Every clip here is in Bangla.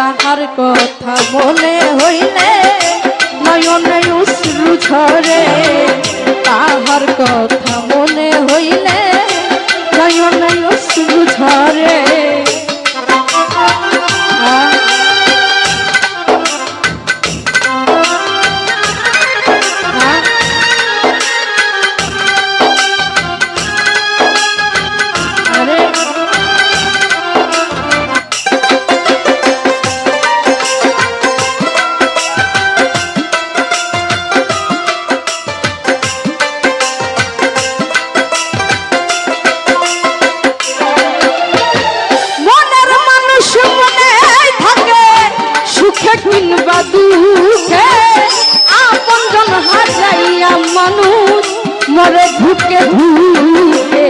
তাহার কথা মনে হইলে নয়নে উসরু ঝরে। তাহার কথা মনে হইলে দুঃখে আপন জন হাসাইয়া মানুষ মরে ঢুকে ঢুকে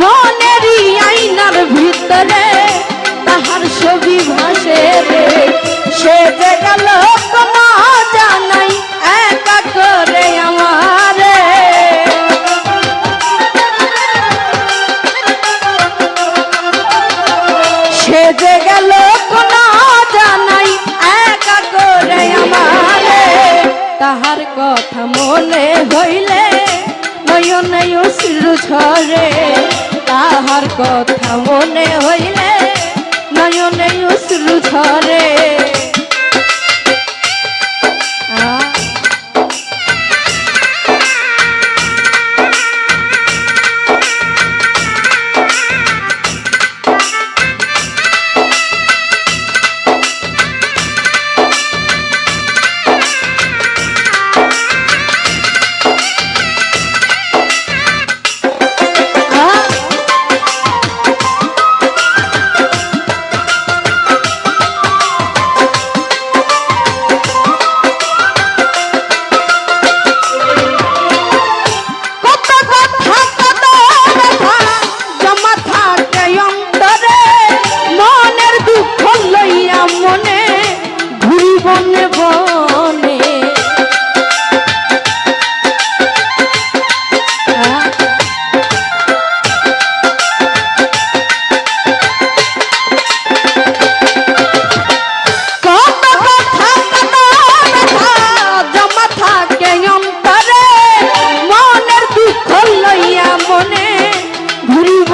মনেরই আইনার ভিতরে তাহার ছবি ভাসে রে। সে গেল যে গেল কোনো জানাই, একা করে আমারে। তাহার কথা মনে হইলে নয়নে অশ্রু ঝরে। তাহার কথা মনে হইলে নয়নে অশ্রু ঝরে।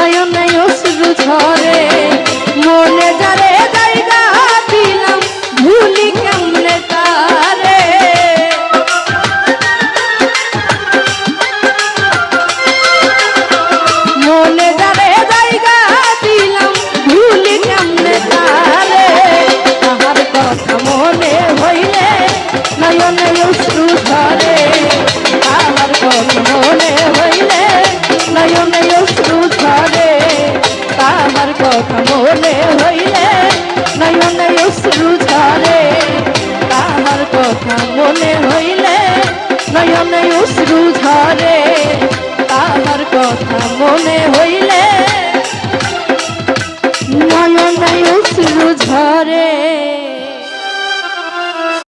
নয়নে অশ্রু ঝরে মনে যারে নয়নে অশ্রু ঝরে তাহার কথা মনে হইল